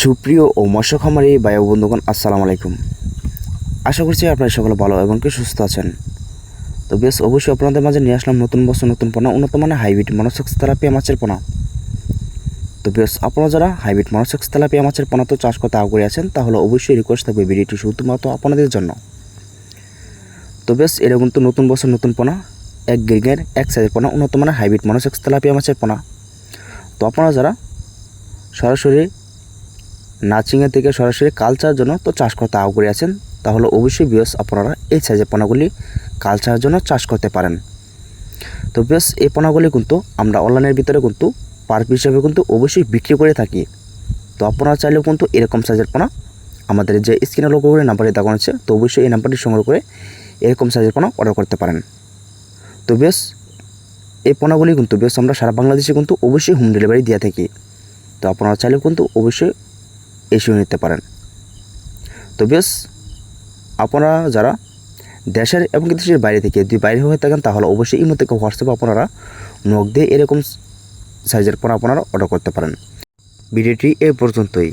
সুপ্রিয় ও মৎস্য খামারি বায়ু বন্ধুগণ, আসসালামু আলাইকুম। আশা করছি আপনারা সকলে ভালো এবং কি সুস্থ আছেন। তো বেশ, অবশ্যই আপনাদের মাঝে নিয়ে আসলাম নতুন বছর, নতুন পোনা, উন্নত মানের হাইব্রিড মনোসেক্স তেলাপিয়া মাছের পোনা। তো বেশ, আপনারা যারা হাইব্রিড মনোসেক্স তেলাপিয়া মাছের পোনা তো চাষ করতে আগ্রহী আছেন, তাহলে অবশ্যই রিকোয়েস্ট থাকবে ভিডিওটি শুধুমাত্র আপনাদের জন্য। তো বেশ, এরকম তো নতুন বছর, নতুন পোনা, এক গ্রিগের, এক সাইজের পোনা, উন্নত মানের হাইব্রিড মনোসেক্স তেলাপিয়া মাছের পোনা। তো আপনারা যারা সরাসরি নাচিংয়ের থেকে সরাসরি কালচারের জন্য তো চাষ করতে আগ্রহী আছেন, তাহলে অবশ্যই বিয়স আপনারা এই সাইজের পোনাগুলি কালচারের জন্য চাষ করতে পারেন। তো বেশ এই পোনাগুলি কিন্তু আমরা অনলাইনের ভিতরে কিন্তু পার পিস হিসেবে কিন্তু অবশ্যই বিক্রি করে থাকি। তো আপনারা চাইলেও কিন্তু এরকম সাইজের পোনা আমাদের যে স্ক্রিনে লোক করে নাম্বারে দেখানো আছে, তো অবশ্যই এই নাম্বারটি সংগ্রহ করে এরকম সাইজের পোনা অর্ডার করতে পারেন। তো বেশ এই পোনাগুলি কিন্তু বেশ আমরা সারা বাংলাদেশে কিন্তু অবশ্যই হোম ডেলিভারি দিয়ে থাকি। তো আপনারা চাইলেও কিন্তু অবশ্যই এসেও নিতে পারেন। তো বেশ আপনারা যারা দেশের এবং দেশের বাইরে থেকে যদি বাইরে হয়ে থাকেন, তাহলে অবশ্যই ইমো থেকে হোয়াটসঅ্যাপে আপনারা নখ দিয়ে এরকম সাইজের পর আপনারা অর্ডার করতে পারেন। ভিডিওটি এ পর্যন্তই।